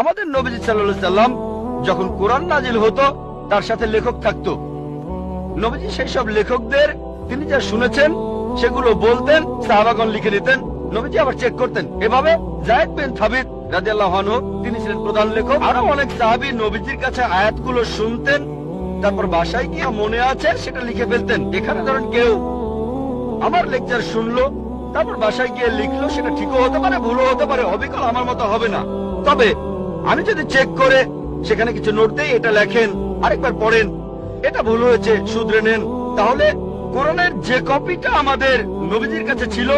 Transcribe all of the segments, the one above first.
আমাদের নবীজি সাল্লাম যখন কোরআন নাজিল হতো, তার সাথে লেখক থাকতো। নবীজি সেই সব লেখকদের, তিনি যা শুনেছেন, সেগুলো বলতেন, সাহাবাগণ লিখে নিতেন নবীজি আবার চেক করতেন। এভাবে জায়েদ বিন রাদিয়াল্লাহু তিনি ছিলেন প্রধান লেখক। আরও অনেক সাহাবী নবীজির কাছে আয়াতগুলো শুনতেন, তারপর বাসায় গিয়ে মনে আছে, সেটা লিখে ফেলতেন। এখানে ধরেন কেউ আমার লেকচার শুনলো, তারপর বাসায় গিয়ে লিখলো, সেটা ঠিকও হতে পারে, ভুলও হতে পারে, অবিকল আমার মতো হবে না। তবে আমি যদি চেক করে, সেখানে কিছু নোট দেই, এটা লেখেন, আরেকবার পড়েন। এটা ভুল হয়েছে, শুধরে নেন। তাহলে কোরআনের যে কপিটা আমাদের নবীজির কাছে ছিল,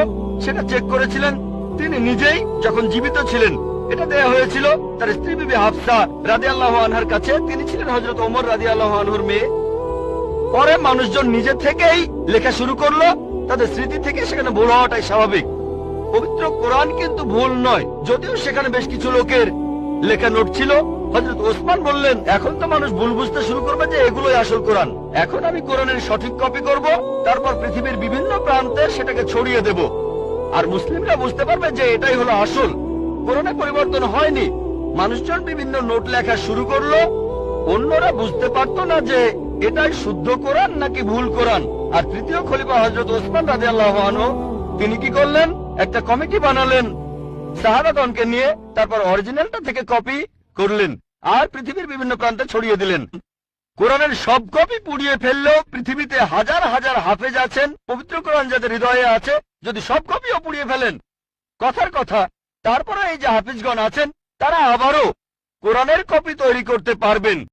সেটা চেক করেছিলেন। তিনি নিজেই যখন জীবিত ছিলেন, এটা দেয়া হয়েছিল, তার স্ত্রী বিবি হাফসা রাজি আল্লাহ আনহার কাছে, তিনি ছিলেন হজরত ওমর রাজি আল্লাহ আনহুর মেয়ে। পরে মানুষজন নিজে থেকেই লেখা শুরু করল, তাদের স্মৃতি থেকে সেখানে ভুল হওয়াটাই স্বাভাবিক। পবিত্র কোরআন কিন্তু ভুল নয়, যদিও সেখানে বেশ কিছু লোকের লেখা নোট ছিল হজরত ওসমান বললেন, এখন তো মানুষ ভুল বুঝতে শুরু করবে যে এগুলোই আসল কোরআন। এখন আমি কোরআনের সঠিক কপি করব, তারপর পৃথিবীর বিভিন্ন প্রান্তে সেটাকে ছড়িয়ে দেব। আর মুসলিমরা বুঝতে পারবে যে এটাই হলো আসল। কোরআনে পরিবর্তন হয়নি। মানুষজন বিভিন্ন নোট লেখা শুরু করল। অন্যরা বুঝতে পারতো না যে এটাই শুদ্ধ কোরআন নাকি ভুল কোরআন। আর তৃতীয় খলিফা হজরত ওসমান রাজি আল্লাহ তিনি কি করলেন? একটা কমিটি বানালেন। সাহাবাগণকে নিয়ে তারপর অরিজিনালটা থেকে কপি করলেন আর পৃথিবীর বিভিন্ন প্রান্তে ছড়িয়ে দিলেন। কোরআনের সব কপি পুড়িয়ে ফেললেও পৃথিবীতে হাজার হাজার হাফেজ আছেন, পবিত্র কোরআন যাদের হৃদয়ে আছে, যদি সব কপিও পুড়িয়ে ফেলেন। কথার কথা তারপরে এই যে হাফিজগণ আছেন, তারা আবারও কোরআনের কপি তৈরি করতে পারবেন।